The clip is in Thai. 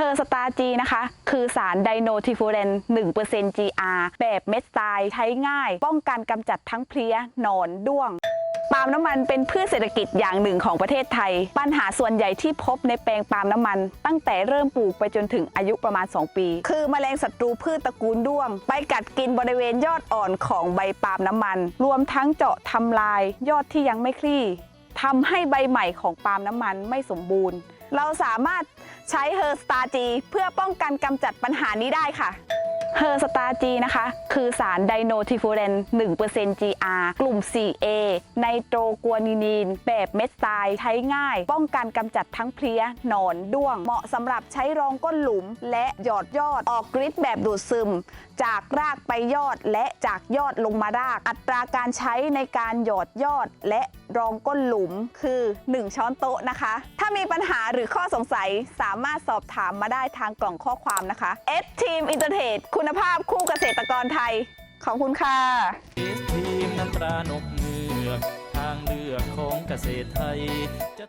เฮอร์สตาจีนะคะ คือสารไดโนทิฟูเรน 1% GR แบบเม็ดทรายใช้ง่าย ป้องกันกำจัดทั้งเพลี้ยหนอนด้วงปาล์มน้ำมันเป็นพืชเศรษฐกิจอย่างหนึ่งของประเทศไทย ปัญหาส่วนใหญ่ที่พบในแปลงปาล์มน้ำมัน ตั้งแต่เริ่มปลูกไปจนถึงอายุประมาณ 2 ปี คือแมลงศัตรูพืชตระกูลด้วง ไปกัดกินบริเวณยอดอ่อนของใบปาล์มน้ำมัน รวมทั้งเจาะทำลายยอดที่ยังไม่คลี่ทำให้ใบใหม่ของปาล์มน้ำมันไม่สมบูรณ์ เราสามารถใช้เฮอร์สตาจีเพื่อป้องกันกำจัดปัญหานี้ได้ค่ะเฮอร์สตาจีนะคะ คือสารไดโนทิฟูเรน 1% GR กลุ่ม 4A ไนโตรกัวนินีน แบบเม็ดทรายใช้ง่าย ป้องกันกำจัดทั้งเพลี้ย หนอน ด้วง เหมาะสำหรับใช้รองก้นหลุม และหยอดยอด ออกฤทธิ์แบบดูดซึม จากรากไปยอดและจากยอดลงมาราก อัตราการใช้ในการหยอดยอด และ รองก้นหลุมคือ 1 ช้อนโต๊ะนะคะ ถ้ามีปัญหาหรือข้อสงสัยสามารถสอบถามมาได้ทางกล่องข้อความนะคะ S Team i n t e r t e คุณภาพคู่เกษตรกรไทย ขอบคุณค่ะทีมน้ำปลานกเงือกทางเลือกของเกษตรไทยจะ